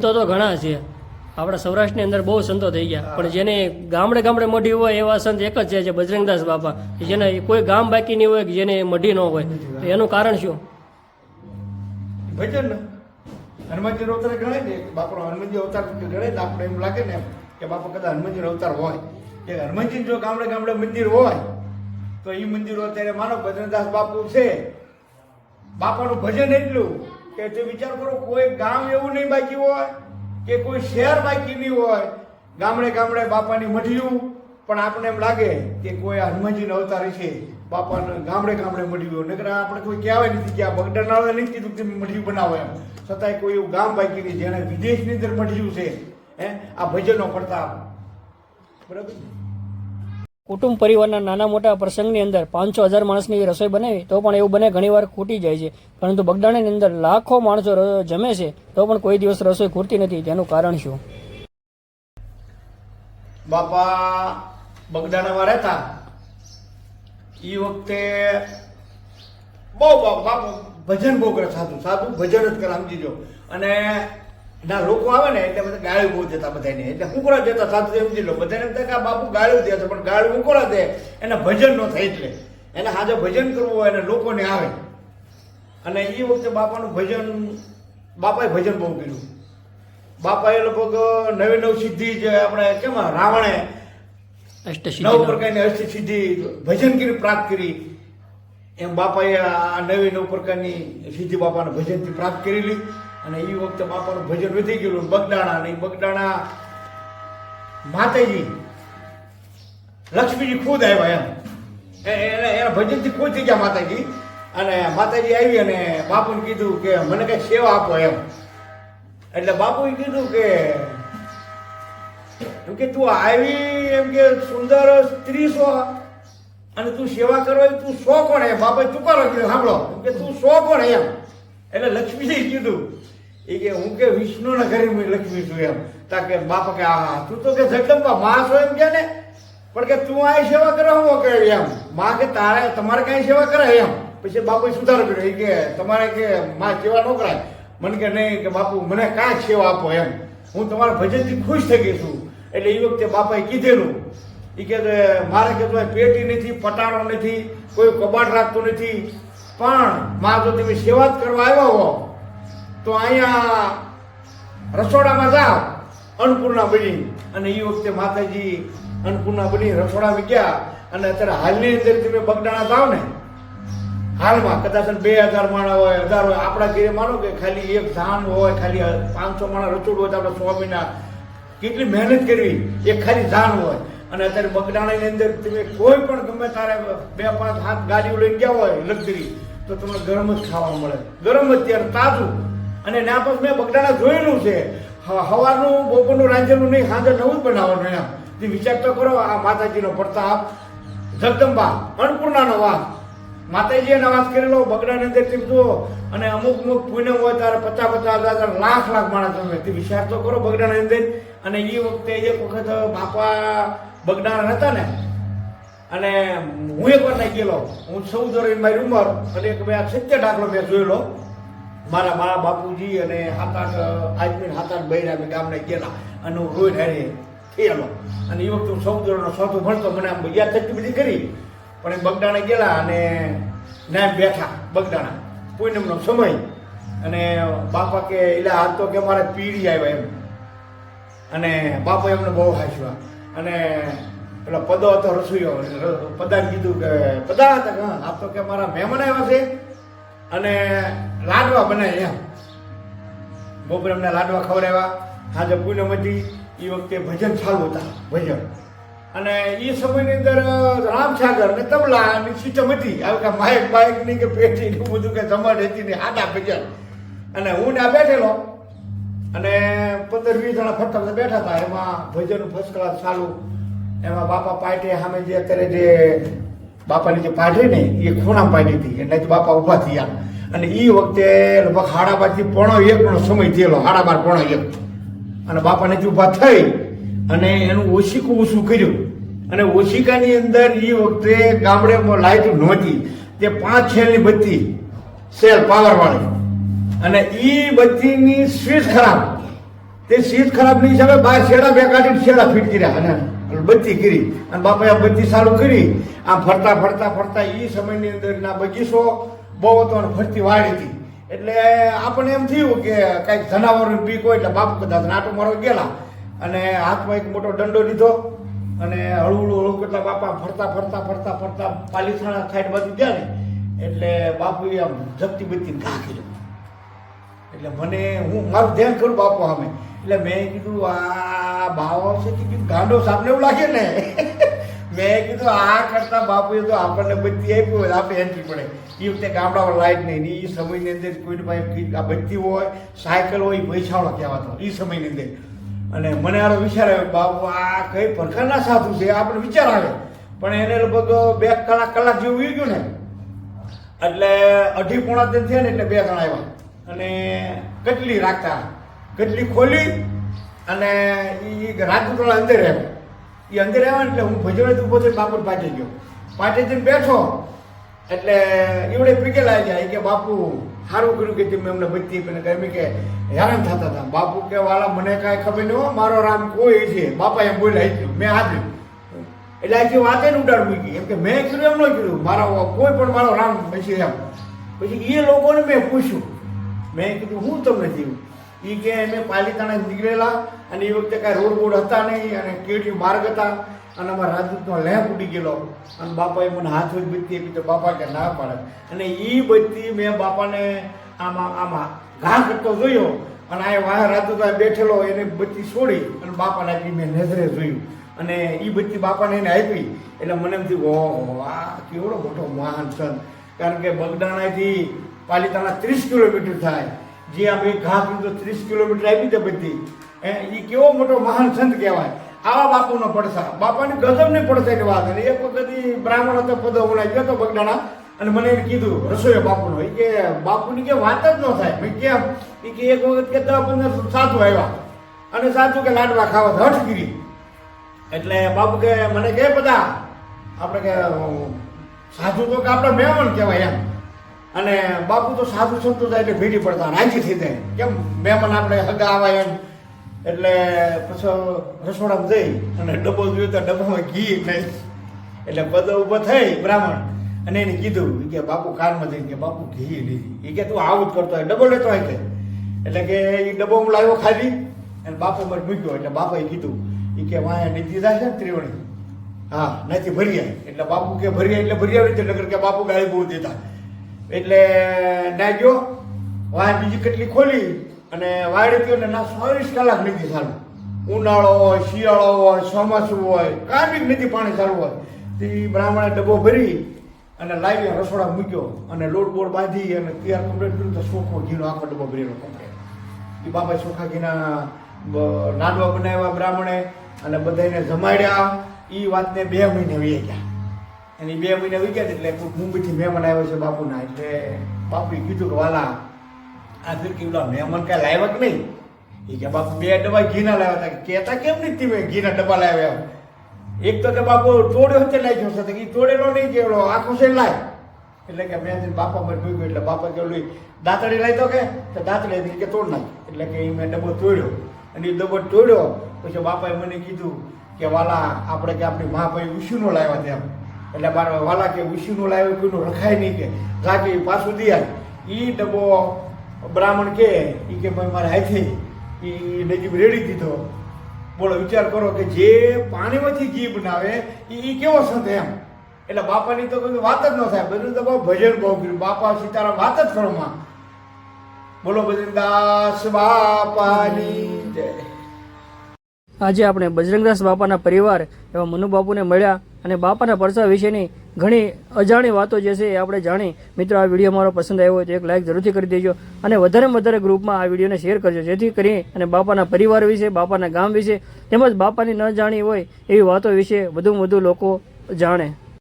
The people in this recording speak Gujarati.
સંતો તો ઘણા છે. આપણા સૌરાષ્ટ્રની અંદર બહુ સંતો થઈ ગયા. પણ જેને ગામડે ગામડે મઢી હોય એવા સંત એક જ છે જે બજરંગદાસ બાપા. જેને કોઈ ગામ બાકી નહીં હોય જેને મઢી ન હોય. એનું કારણ શું? ભજન. હનુમાનજી અવતાર ગણાય ને, બાપનો હનુમાનજી અવતાર ગણે ને આપણે એમ લાગે ને કે બાપા કદાચ હનુમાનજી અવતાર હોય. કે હનુમાનજી જો ગામડે ગામડે મંદિર હોય, તો એ મંદિરો અત્યારે માનો ભજનદાસ બાપુ છે. બાપાનું ભજન એટલું કે તે વિચાર કરો, કોઈ ગામ એવું નહીં બાકી હોય કે કોઈ શહેર બાકી નહીં હોય. ગામડે ગામડે બાપાની મઢિયું, પણ આપણે એમ લાગે કે કોઈ હનુમાનજીનો અવતાર છે. બાપાને ગામડે ગામડે મઢિયું. નકર આપણે કોઈ કહેવાય નથી કે આ બગડાનાળે નહીં કીધું કે મઢિયું બનાવો એમ. છતાંય કોઈ એવું ગામ બાકી નહીં જેને વિદેશની અંદર મઢિયું છે, હે? આ ભજનો પ્રતાપ બરાબર કુટુંબ પરિવારના નાના મોટા પ્રસંગની અંદર પાંચસો હજાર માણસની રસોઈ બનાવી, તો પણ એવું બને ઘણીવાર ખૂટી જાય છે. પરંતુ બગદાણાની અંદર લાખો માણસો જમે છે, તો પણ કોઈ દિવસ રસોઈ ખૂટતી નથી. તેનું કારણ શું? બાપા, બગદાણામાં રહેતા. એ વખતે બહુ બાપુ, ભજન બહુ કરે સાધુ. સાધુ ભજન જ કરે સમજીજો અને ના લોકો આવે ને એટલે બધા ગાળું બહુ દેતા બધાને. એટલે કુકરા દેતા સાધુ સમજી લો બધાને એમ થાય કે બાપુ ગાળું દે છે પણ ગાળું કુકરા દે? એને ભજન ન થાય એટલે. એને આજે ભજન કરવું હોય અને લોકોને આવે. અને એ વખતે બાપાનું ભજન બાપાએ ભજન બહુ કર્યું. બાપાએ લગભગ નવી નવ સિદ્ધિ જે આપણે કેમ રાવણે નવ પ્રકારની અષ્ટ સિદ્ધિ ભજન કરી પ્રાપ્ત કરી. એમ બાપાએ આ નવી નવ પ્રકારની સિદ્ધિ બાપાના ભજનથી પ્રાપ્ત કરેલી. અને એ વખતે બાપાનું ભજન વધી ગયેલું બગદાણા ને બગડાણા માતાજી લક્ષ્મીજી ખુદ આવ્યા એમ. એને ભજનથી ખુદ થઈ ગયા માતાજી. અને માતાજી આવી અને બાપુને કીધું કે મને કંઈક સેવા આપો એમ. એટલે બાપુએ કીધું કે, એમ કે તું આવી એમ કે સુંદર સ્ત્રી છો અને તું સેવા કરવા તું સો કોણ એમ? બાપા ચુકારો કીધો, સાંભળો. કે, તું સો કોણ એમ? એટલે લક્ષ્મીજી કીધું એ કે હું કે વિષ્ણુના ઘરે લક્ષ્મી છું એમ. તા કે બાપા કે આ તું તો કે જગદંબા માં છો એમ કે ને? પણ કે તું આ સેવા કરે હું કે એમ? માં કે તારે, તમારે કઈ સેવા કરે એમ? પછી બાપુએ સુધારો કર્યો. એ કે, તમારે કે માં સેવા ન કરાય. મને કે, નહીં. કે, બાપુ, મને કાંઈ સેવા આપો એમ. હું તમારા ભજનથી ખુશ થઈ ગઈ છું. એટલે એ વખતે બાપાએ કીધેલું. એ કે મારે કે પેટી નથી, પટાણો નથી, કોઈ કબાટ રાખતું નથી. પણ, માં જો તમે સેવા જ કરવા આવ્યા હો તો અહીંયા રસોડામાં જાઓ. અન્નપૂર્ણા બની. અને એ વખતે માતાજી અન્નપૂર્ણા બની, રસોડામાં ગયા. અને અત્યારે હાલની અંદર તમે બગડાણા જાઓ ને, હાલમાં કદાચ બે હજાર માણા હોય, હજાર હોય. આપણા ઘેરે માનો કે ખાલી એક ધાન હોય, ખાલી પાંચસો માણા રસોડ હોય તો આપણે સ્વામીના કેટલી મહેનત કરવી? એ ખાલી ધાન હોય. અને અત્યારે બગડાણાની અંદર તમે કોઈ પણ ગમે તારે બે પાંચ હાથ ગાડીઓ લઈને ગયા હોય, લક્ઝરી, તો તમને ગરમ જ ખાવા મળે. ગરમ અત્યારે તાજું. અને ના પછી મેં બગડાણા જોયેલું છે. સવારનું બપોરનું રાંધેલું નહીં, સાંજે નવું બનાવવાનું એમ. તે વિચાર તો કરો, આ માતાજીનો પ્રતાપ. જગદંબા અન્નપૂર્ણાનો વાસ માતાજીએ નવાજ કરેલો, બગડાની અંદર જુઓ. અને અમુક અમુક પૂનમ હોય ત્યારે પચાસ પચાસ હજાર લાખ લાખ માણસ તમે તે વિચાર તો કરો બગડાની અંદર. અને એ વખતે એક વખત બાપા બગડાના હતા ને. અને હું એક વાર નહીં ગયેલો. હું ચૌદ વર્ષની મારી ઉંમર. અને એક મેં સિત્તેર દાખલો મેં જોયેલો. મારા મા બાપુજી અને સાત આઠ આદમી સાત આઠ બહેરા અમે ગામડે ગયેલા. અને હું રોજ હારે થયેલો. અને એ વખતે હું સમુદ્રનો ચોથું ભણતો, મને આમ યાદ થતી બધી કરી. પણ એ બગડાણા ગયેલા અને ના બેઠા બગડાણા પૂનમનો સમય. અને બાપા કે એટલે આ તો કે મારે પીડી આવ્યા એમ. અને બાપા એમને બહુ હાસ્યા. અને પેલો પદો હતો રસોઈયો પદાને કીધું કે પદા હતા હા, આ તો કે મારા મહેમાન આવ્યા છે. અને લાડવા બનાવ્યા એમ. બપોરે લાડવા ખવડાવ્યા. આજે પૂનમ હતી. એ વખતે ભજન ચાલુ હતા, ભજન. અને એ સમયની અંદર રામસાગર ને તબલા ની સિસ્ટમ હતી. આવે કે માઇક, બાઇકની કે પેટી ને બધું કે જમાડ હતી ને આડા ભજન. અને હું ત્યાં બેઠેલો. અને પંદર વીસ જણા ફરતા બેઠા હતા. એમાં ભજન ફર્સ્ટ ક્લાસ ચાલુ. એમાં બાપા પાર્ટી સામે જે અત્યારે જે બાપાની જે પાટે ને, એ ખૂણા પાડી હતી. એટલે બાપા ઊભા થયા. અને એ વખતે લગભગ હાડા બારથી પોણો એકનો સમય થયેલો. હાડા બાર પોણો એક. અને બાપાને ઊભા થઈ અને એનું ઓશિકું ઓછું કર્યું. અને ઓશિકાની અંદર એ વખતે ગામડે લાઇટ નહોતી. તે પાંચ છેલની બત્તી, સેલ પાવર વાળી અને એ બત્તીની સ્વીચ ખરાબ. તે ખરાબ ખરાબની હિસાબે બાર છેડા બે કાઢીને છેડા ફીટતી રહ્યા અને બત્તી કરી. અને બાપાએ આ બધી ચાલુ કરી. આમ ફરતા ફરતા ફરતા એ સમયની અંદર ના બગીચો બહુ હતો અને ફરતી વાડી હતી. એટલે આપણને એમ થયું કે કાંઈક જનાવરોની પીક હોય એટલે બાપુ કદાચ નાટો મારો ગયેલા. અને હાથમાં એક મોટો દંડો લીધો. અને હળવું હળવું કરતા બાપા ફરતા ફરતા ફરતા ફરતા પાલીથાણા સાઈડ બાજુ ગયા ને. એટલે બાપુએ આમ જપતી બત્તી ઘા કર્યો એટલે મને હું મારું ધ્યાન કરું બાપુ સામે. એટલે મેં કીધું, આ ભાવ છે કે ગાંડો સાપને એવું લાગે ને? મેં કીધું, આ કરતા બાપુએ તો આપણને બત્તી આપી હોય આપણે એન્ટ્રી પડે એ વખતે ગામડામાં લાઈટ નહીં એ સમયની અંદર કોઈને પાસે આ બત્તી હોય, સાયકલ હોય એ પૈસાવાળો કહેવાતો એ સમયની અંદર. અને મને આનો વિચાર આવ્યો, બાપુ, આ કઈ પ્રકારના સાધુ છે આપણે વિચાર આવે. પણ એને લગભગ બે કલાક કલાક જેવું વી ગયું ને. એટલે અઢી પોણા થયા ને એટલે બે જણા આવ્યા. અને કટલી રાખતા, કટલી ખોલી અને એ રાજપૂતોના અંદર આવ્યો એ અંદર આવ્યા એટલે હું ભજવડે ઊભો થઈને બાપુ પાછી ગયો. પાછી જઈને બેઠો. એટલે એવડે પીકેલા જાય કે બાપુ સારું કર્યું કે તમે એમને બત્તી આપીને કે એમ કે હેરાન થતા હતા. બાપુ કે વાળા મને કાંઈ ખબર નહીં મારો રામ કોઈ છે. બાપા એમ બોલ્યા આવી મેં હાજર એટલે આખી વાતે ને ઉડાડ મૂકી. એમ કે, મેં કીધું એમ ન કીધું મારો કોઈ પણ મારો રામ પછી એમ. પછી એ લોકોને મેં પૂછ્યું. મેં કીધું, હું તમને થયું એ કે અમે પાલિતાણા નીકળેલા અને એ વખતે કાંઈ રોડ બોડ હતા નહીં અને કેડિયું માર્ગ હતા અને અમારા રાજદૂતનો લેમ્પ ઉડી ગયેલો. અને બાપાએ મને હાથ હોય બધી આપી તો બાપા કે ના પાડે. અને એ બધી મેં બાપાને આમાં આમાં ઘા કરતો જોયો અને આ વાહ રાજદૂત બેઠેલો એને બધી છોડી અને બાપાને આપી મેં નજરે જોયું. અને એ બધી બાપાને એને આપી એટલે મને એમ થયું, ઓહો, આ કેવડો મોટો મહાન સંત. કારણ કે બગદાણાથી પાલિતાણા ત્રીસ કિલોમીટર થાય. જે આપણે ઘા કીધું ત્રીસ કિલોમીટર આપી દે બધી. એ કેવો મોટો મહાન સંત કહેવાય. આવા બાપુનો પડસા બાપાની ગજબની પડસાની વાત. અને એક વખત બ્રાહ્મણ હતો, પદ ઉડાઈ ગયો હતો બગડાણા. અને મને એને કીધું, રસોઈ બાપુનો. એ કે, બાપુની કે વાત જ ન થાય. મેં કેમ એ કે, એક વખત કે દસ પંદર સાધુ આવ્યા. અને સાધુ કે, લાડવા ખાવા તો હઠગીરી એટલે બાપુ કે, મને કે બધા, આપણે કે સાધુ તો કે આપણે મહેમાન કહેવાય એમ. અને બાપુ તો સાધુ સંતો થાય એટલે ભેટી પડતા, રાજી થઈ જાય. કેમ? મહેમાન આપણે હગા આવા એમ. એટલે પછી રસોડામાં જઈ અને ડબ્બો જોયો તો ડબ્બામાં ઘી નહીં એટલે પદ ઊભો થઈ બ્રાહ્મણ. અને એને કીધું કે બાપુ કારમાં જઈને કે બાપુ ઘી લીધી. એ કે તું આવું જ કરતો હોય, ડબ્બો લેતો હોય કે? એટલે કે એ ડબ્બો હું લાવ્યો ખાલી. અને બાપુ મને મૂક્યો. એટલે બાપાએ કીધું એ કે વાયા નીતિ થાય છે ને ત્રિવેણી? હા, નથી ભરી એટલે બાપુ કે ભરી એટલે ભરી આવી રીતે નગર કે બાપુ ગાળી બહુ દેતા. એટલે ડાગ્યો વાય બીજી કેટલી ખોલી અને વાડી ગયો ને ના ચોવીસ કલાક નથી ચાલુ. ઉનાળો હોય, શિયાળો હોય, ચોમાસું હોય બી નથી પાણી ચાલુ હોય. તે બ્રાહ્મણે ડબ્બો ભરી અને લાવી રસોડા મૂક્યો અને લોટ બોટ બાંધી અને તૈયાર કમ્પ્લેટ કર્યું તો સોખો ઘીનો આખો ડબ્બો ભરેલો કમ્પ્લેટ એ બાપા સોખા ઘીના લાડવા બનાવ્યા બ્રાહ્મણે અને બધાને જમાડ્યા. એ વાતને બે મહિને વી ગયા. અને બે મહિને વી ગયા એટલે મુંબઈથી મહેમાન આવ્યો છે બાપુના, એટલે બાપુએ કીધું કે, વાલા, આ ફિરકી ઓલા મહેમાન કાંઈ લાવ્યા કે નહીં? એ કે, બાપુ, બે ડબ્બા ઘીના લાવ્યા હતા. કહેતા કેમ નહીં તમે ઘીના ડબ્બા લાવ્યા? એક તો કે, બાપુ તોડ્યો હતો નાખ્યો છે. તો એ તોડેલો નહીં કે ઓલો આખો છે લાય. એટલે કે, મેં બાપા પર મૂક્યું એટલે બાપા કે, ઓલી દાંતડી લાવી તો કે? તો દાંતડી હતી, કે તોડ નાખ. એટલે કે એ મેં ડબ્બો તોડ્યો. અને એ ડબ્બો તોડ્યો, પછી બાપાએ મને કીધું કે, વાલા, આપણે કે આપણી મહાભાઈ ભાઈ ઉશીનો લાવ્યા તેમ એટલે મારા વાલા કે ઉશીનું લાવ્યું, કોઈનું રખાય નહીં કે. જાકે પાછું આવે એ ડબ્બો બ્રાહ્મણ કે એ કે ભાઈ મારે હાથી. એ નજીબ રેડી દીધો. બોલો, વિચાર કરો કે જે પાણીમાંથી ઘી બનાવે એ કેવો સંત એમ? એટલે બાપાની તો કોઈ વાત જ ન થાય. બધું તો ભજન બહુ કર્યું. બાપા સીતારામ વાત જ કરો માં. બોલો બજરંગદાસ બાપાની જય. આજે આપણે બજરંગદાસ બાપાના પરિવાર એવા મનુ બાપુને મળ્યા. અને બાપાના પરસા વિશેની ઘણી અજાણી વાતો જે છે એ આપણે જાણી. મિત્રો, આ વીડિયો મારો પસંદ આવ્યો હોય તો એક લાઈક જરૂરથી કરી દેજો અને વધારેમાં વધારે ગ્રુપમાં આ વિડીયોને શેર કરજો. જેથી કરી અને બાપાના પરિવાર વિશે, બાપાના ગામ વિશે તેમજ બાપાની ન જાણી હોય એવી વાતો વિશે વધુમાં વધુ લોકો જાણે.